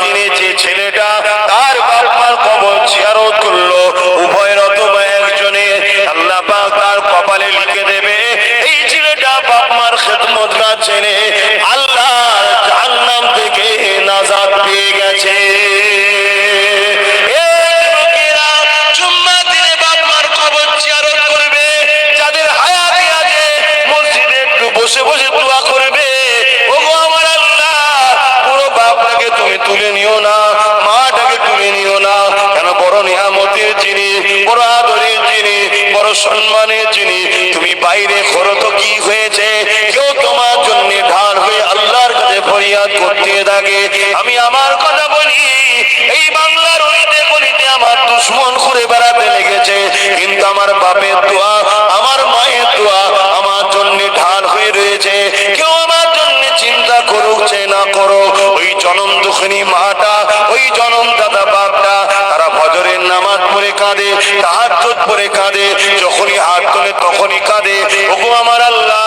দিনে যে ছেলেটা বাইরে করো তো কি হয়েছে? কেউ তোমার জন্য ঢাল হয়ে আল্লাহর কাছে ফরিয়াদ করতে থাকে। আমি আমার কথা বলি, এই বাংলার আমার দুশ্মন ঘুরে বেড়াতে লেগেছে। কিন্তু আমার বাপের দোয়া, আমার মায়ের দোয়া আমার জন্য ঢাল হয়ে রয়েছে। কেউ আমার জন্য চিন্তা করুক যে না করো। ওই জনম দুঃখিনী মাটা, ওই জনম দাদা বাপটা, তারা ফজরের নামাজ পড়ে কাঁদে তাহার পরে কাঁদে। যখনই কাঁদে, ওগো আমার আল্লাহ,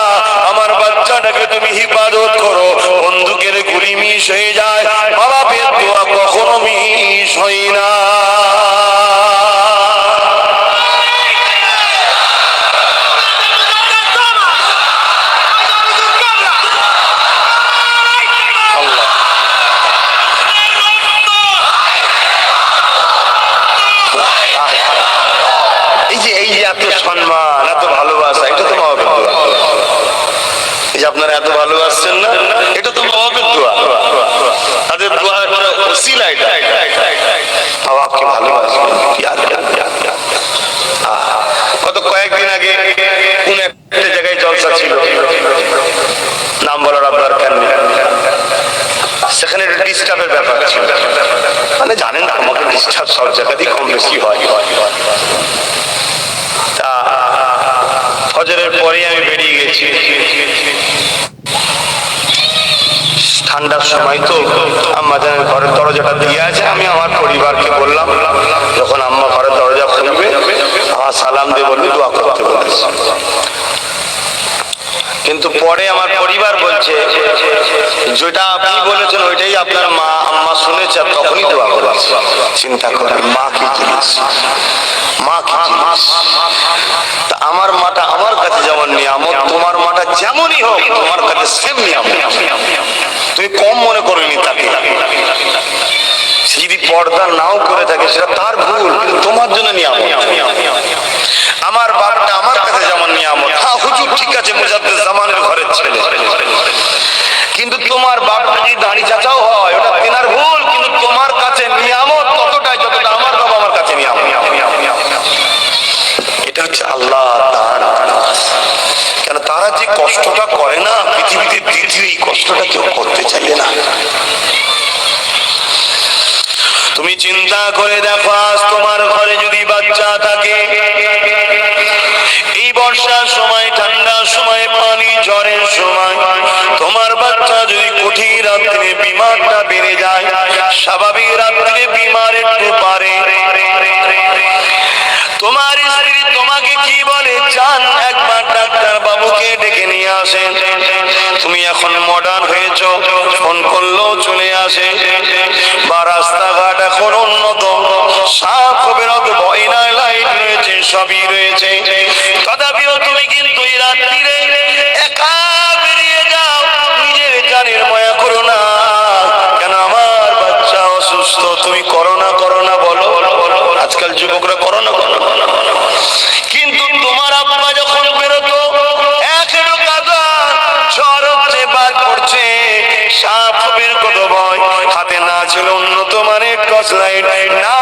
আমার বাচ্চাটাকে তুমি হিফাজত করো। বন্দুকের গুলি মিস হয়ে যায়। বাবা দোয়া কখনো মিস হয় না। আপনারা এত ভালোবাসছেন না? এটা তো মহাবেদ দোয়া। তাদের দোয়া একটা ওসিলা একটা সেখানে ডিস্টার্বের ব্যাপার ছিল। মানে জানেন আমাকে ডিস্টার্ব সব জায়গাতেই কম বেশি হয় তা ফজরের পরে আমি বেরিয়ে গেছি ঠান্ডার সময় তো আম্মা জানের ঘরের দরজাটা দিয়ে আছে, আমি আমার পরিবারকে বললাম, যখন আম্মা ঘরের দরজা খুলবে, আমার সালাম দিয়ে বলবে, দোয়া করতে বলেছে। কিন্তু পরে আমার পরিবার বলছে, যেটা আপনি বলেছেন, ওইটাই আপনার মা, আম্মা শুনেছে তখনই দোয়া করেছে। চিন্তা করেন, মা কি জিনিস মা কি জিনিস তা আমার মাটা আমার কাছে যেমন নিয়ামত, তোমার মাটা যেমনই হোক, তোমার কাছে সেম নিয়ামত। তুমি কম মনে করেনি তাকে। যদি পর্দা নাও করে থাকে, সেটা তার ভুল তোমার জন্য নিয়ামত। আমার বাপটা আমার কাছে যেমন নিয়ামত। হ্যাঁ হুজুর, ঠিক আছে মুজাদ্দের জামানের ঘরের ছেলে। কিন্তু তোমার বাপটা যদি দাঁড়ি চাচাও হয় ওটা তেনার ভুল কিন্তু তোমার কাছে নিয়ামত ততটাই যতটা আমার বাবা আমার কাছে নিয়ামত এটা হচ্ছে আল্লাহ তাআলা কেন তারা যে কষ্টটা করে না পৃথিবীতে দ্বিতীয় এই কষ্টটা কেউ করতে চাইবে না তুমি চিন্তা করে দেখো, আজ তোমার ঘরে যদি বাচ্চা থাকে, এই বর্ষার সময়, ঠান্ডার সময়, পানি ঝড়ের সময়, তোমার বাচ্চা যদি কঠিন রাত্রে বিমারটা বেড়ে যায়, স্বাভাবিক রাত্রে বিমার একটু পারে তোমার স্ত্রী তোমাকে কি বলে? চান, একবার ডাক্তার বাবুকে ডেকে নিয়ে আসেন। তুমি এখন মডার্ন হয়েছ, ফোন করলেও চলে আসে। বা রাস্তাঘাট সাপ বেরোতে ভয় নাই লাইট রয়েছে, সবই রয়েছে। তথাপিও তুমি কিন্তু এই রাত্রিরে একা বেরিয়ে যাও, নিজের করো না। কেন আমার বাচ্চা অসুস্থ, তুমি করো না করো না, বলো। আজকাল যুবকরা করো না, করো কিন্তু তোমার আব্বা যখন বেরোতো এখনও কাদা হচ্ছে বাদ সাপ বের কত ভয়। হাতে না ছিল উন্নত মানের টর্চ লাইট, না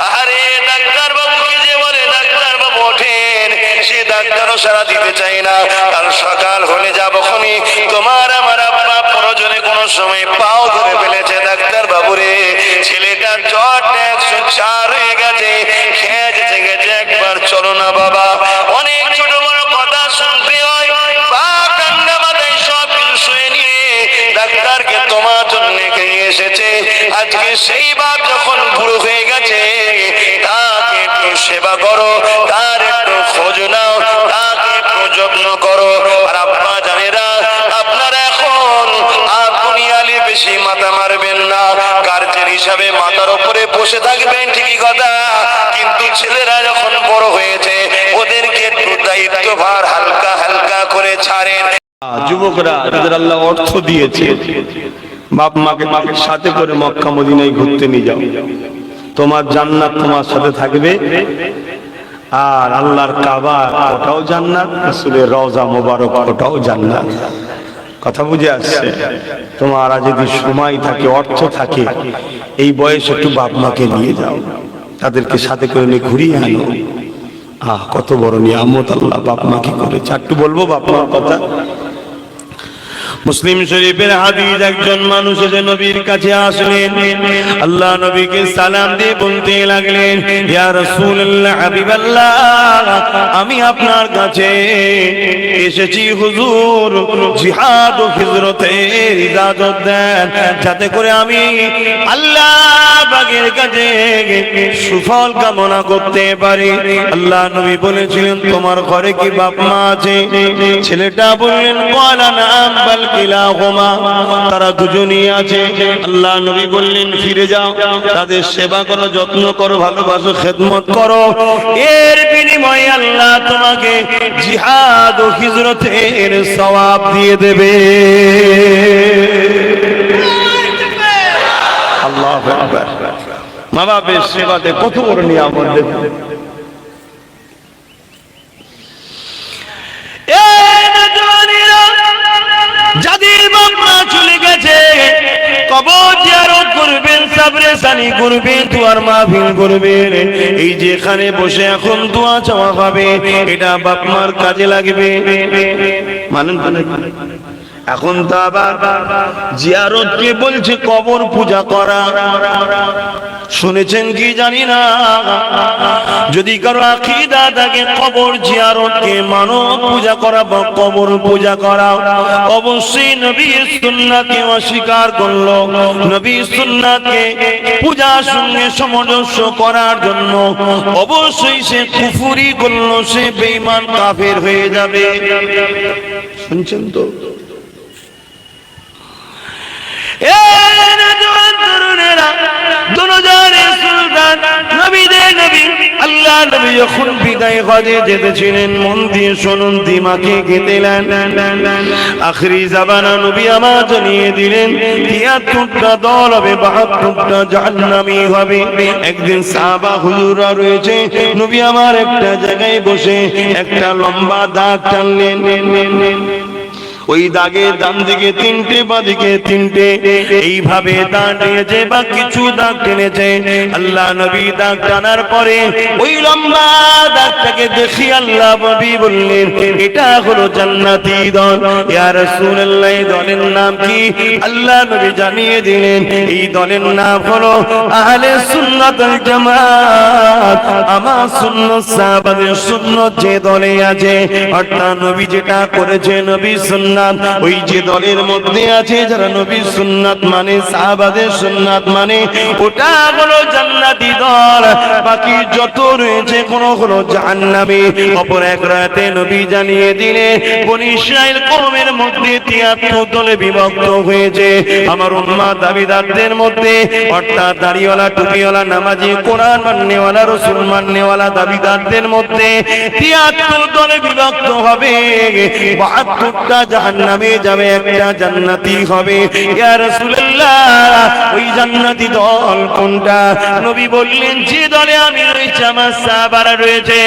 আরে ডাক্তার বাবুকে যে বলে, ডাক্তার বাবু ওঠেন। সে ডাক্তারও সারা দিতে চাই না। কাল সকাল হলে যাব খনি। তোমার আমার আব্বা প্রয়োজনে কোনো সময় পাও ধরে ফেলেছে ডাক্তার বাবুরে। ছেলেটার ডাক্তারকে তোমার জন্য নিয়ে এসেছে? আজকে সেই বাপ যখন বুড়ো হয়ে গেছে, তাকে একটু সেবা করো, তার একটু খোঁজ নাও, তাকে একটু যত্ন করো। আর আব্বা জানেরা, আপনারা এখন আর দুনিয়ালে বেশি মাথা মারবেন না। গার্জেন হিসাবে মাথার উপরে বসে থাকবেন, ঠিকই কথা। কিন্তু ছেলেরা যখন বড় হয়েছে, ওদেরকে একটু হালকা হালকা করে ছাড়েন। যুবকরা যাদের আল্লাহ অর্থ দিয়েছে। বাপ মাকে মাকে সাথে করে মক্কা মদিনায় ঘুরতে নিয়ে যাও। তোমার জান্নাত তোমার সাথে থাকবে। আর আল্লাহর কাবা ওটাও জান্নাত, রাসূলের রওজা মোবারক ওটাও জান্নাত। কথা বুঝে আসছে? তোমার যদি সময় থাকে, অর্থ থাকে, এই বয়সে একটু বাপ মাকে নিয়ে যাও। তাদেরকে সাথে করে নিয়ে ঘুরিয়ে আনো। আহ, কত বড় নিয়ামত আল্লাহ বাপ মাকে করেছে। একটু বলব বাপ মার কথা? মুসলিম শরীফের হাদিস, একজন মানুষ এসে নবীর কাছে আসলেন। আল্লাহ নবীকে সালাম দিয়ে বলতে লাগলেন, ইয়া রাসূলুল্লাহ, হাবিবাল্লাহ, আমি আপনার কাছে এসেছি হুজুর, জিহাদ ও ইজাজত দেন। যাতে করে আমি আল্লাহ বাগের কাছে সুফল কামনা করতে পারি। আল্লাহ নবী বলেছিলেন, তোমার ঘরে কি বাপ মা আছে? ছেলেটা বললেন, কলা নাম বাল কিলাহুমা তারা দুজনই আছে। আল্লাহ নবী বললেন, ফিরে যাও, তাদের সেবা করো, যত্ন করো, ভালোবাসো, খেদমত করো। এর বিনিময়ে আল্লাহ তোমাকে জিহাদ ও হিজরতের সওয়াব দিয়ে দেবে। আল্লাহ মা বাপের সেবাতে কত বড় নিয়ামত দেখুন। করবেন করবে, দুয়ার মাহফিল করবে। এই যেখানে বসে এখন দোয়া চাওয়া পাবে এটা বাপ মার কাজে লাগবে। মানেন এখন তো আবার জিয়ারতকে বলছে কবর পূজা করা। শুনেছেন কি জানি না? যদি কারও আকিদা থাকে কবর জিয়ারতকে মানব পূজা করা বা কবর পূজা করা অবশ্যই নবীর সুন্নাতকে অস্বীকার করল। নবীর সুন্নাতকে পূজার সঙ্গে সামঞ্জস্য করার জন্য অবশ্যই সে কুফুরি করল সে বেঈমান কাফের হয়ে যাবে। শুনছেন তো? এ তরুণেরা, সুলতান, নবীদের নবী, আল্লাহ নবী যখন বিদায় হজে যেতেছিলেন মন দিয়ে শুনুন দিমাকে গেতেলেন আখরি জাবানা নবী দিলেন তিয়াত্তরটা দল হবে বাহাত্তরটা জাহান্নামী হবে। একদিন সাহাবা হুজুরা রয়েছে নবী আমার একটা জায়গায় বসে একটা লম্বা দাগ টানলেন। ওই দাগে ডান দিকে তিনটে বাদিকে তিনটে। এইভাবে দাগ টেনেছে বা কিছু দাগ টেনেছে। আল্লাহ নবী দাগ টানার পরে ওই লম্বা দাগটাকে দেখি আল্লাহ নবী বললেন, এটা হলো জান্নাতি দল ইয়া রাসূলুল্লাহ দলের নাম কি? আল্লাহ নবী জানিয়ে দিলেন, এই দলের নাম হলো আহলে সুন্নাত ওয়াল জামাত। আমার সুন্নাত সাহাবাদের সুন্নাত যে দলে আছে, অর্থাৎ নবী যেটা করেছে নবী সুন্নাত, ওই যে দলের মধ্যে আছে যারা নবী সুন্নাত মানে সাহাবাদের সুন্নাত মানে ওটা হলো জান্নাতি দল। বাকি যত রয়েছে, কোন হলো জাহান্নামী। অপর এক রাতে নবী জানিয়ে দিলে বনি ইসরাইল কওমের মধ্যে তিয়াত্তর দলে বিভক্ত হয়েছে। আমার উম্মা দাবিদারদের মধ্যে, অর্থাৎ দাড়িওয়ালা, টুপিওয়ালা, নামাজি, কোরআন মান্যওয়ালা, রসুল মান্যওয়ালা দাবিদারদের মধ্যে তিয়াত্তর দলে বিভক্ত হবে। বাহাত্তরটা জাহান্নামে যাবে, একটা জান্নাতি হবে। ইয়া রাসূলুল্লাহ, ওই জান্নাতি দল কোনটা? নবী বললেন, যে দলে আমি রয়েছে, আমার সাহাবারা রয়েছে।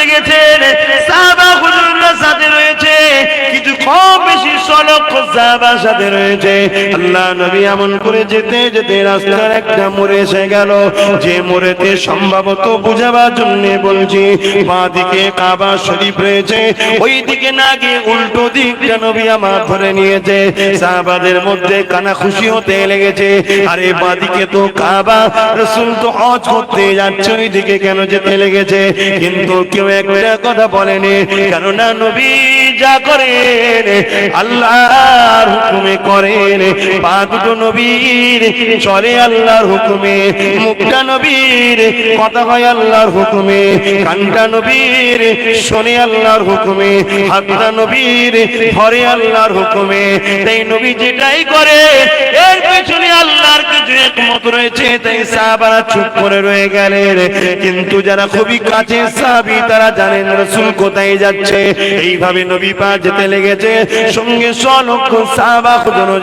হজরতে লেগেছেন সাহাবা হুজুররা সাথে বেশি সাথে রয়েছে। আল্লাহ নবী এমন করে যেতে যেতে রাস্তার একটা মোড়ে এসে গেল। যে মোড়েতে সম্ভবত বুঝাবার জন্য বলছি বাঁ দিকে কাবা শরীফ রয়েছে। ওই দিকে না গিয়ে উল্টো দিকটা নবী আমার ধরে নিয়েছে। সাহাবাদের মধ্যে কানা খুশি হতে লেগেছে। আরে বাদিকে তো কাবা, রসুল তো হজ করতে যাচ্ছে ওই দিকে কেন যেতে লেগেছে? কিন্তু কেউ একটা কথা বলেনি, কেননা নবী যা করেন, আল্লাহর হুকুমে করেন। পা নবীর, চলে আল্লাহর হুকুমে। মুখটা নবীর, কথা হয় আল্লাহর হুকুমে। কানটা নবীর, শোনে আল্লাহর হুকুমে। হাতটা নবীর, ধরে আল্লাহর হুকুমে। তাই নবী যেটাই করে, এর পেছনে আল্লাহর কিছু একমত রয়েছে, তাই সাহাবারা চুপ করে রয়ে গেলেন। কিন্তু যারা খুবই কাছে সাহাবি, তারা জানেন রসুল কোথায় যাচ্ছে। এইভাবে নবী পা যেতে লেগেছে, সঙ্গে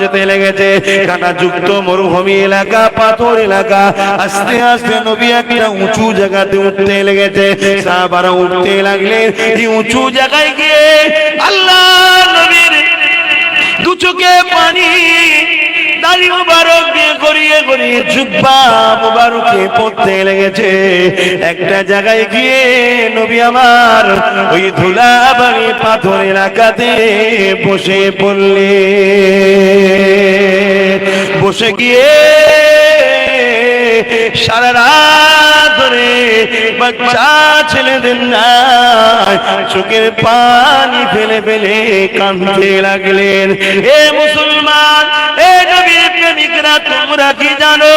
যেতে লেগেছে। কাটা যুক্ত মরুভূমি এলাকা, পাথর এলাকা, আস্তে আস্তে নবী একটা উঁচু জায়গাতে উঠতে লেগেছে। সাহাবারা উঠতে লাগলেন, এই উঁচু জায়গায় গিয়ে আল্লাহ নবীর দু চোখে পানি দাড়ি মুবারক দিয়ে গড়িয়ে গড়িয়ে জুব্বা মুবারকে পড়তে লেগেছে। একটা জায়গায় গিয়ে নবী আমার ওই ধুলা পাথর এলাকাতে বসে পড়লে। বসে গিয়ে সারা রাত ধরে বাচ্চা ছেলেদের না চোখের পানি ফেলে ফেলে কাঁদতে লাগলেন। এ মুসলমান, এ নবীর প্রেমিকরা তোমরা কি জানো?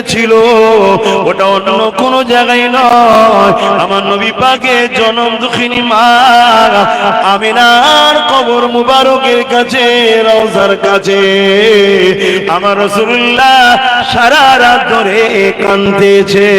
কেঁদেছিল ওটা অন্য কোন জায়গায় নয়। আমার নবী পাকে জনম দুঃখিনী মা, আমিনার কবর মুবারকের কাছে, রওজার কাছে। আমার রসুল্লাহ সারা রাত ধরে কান্দেছে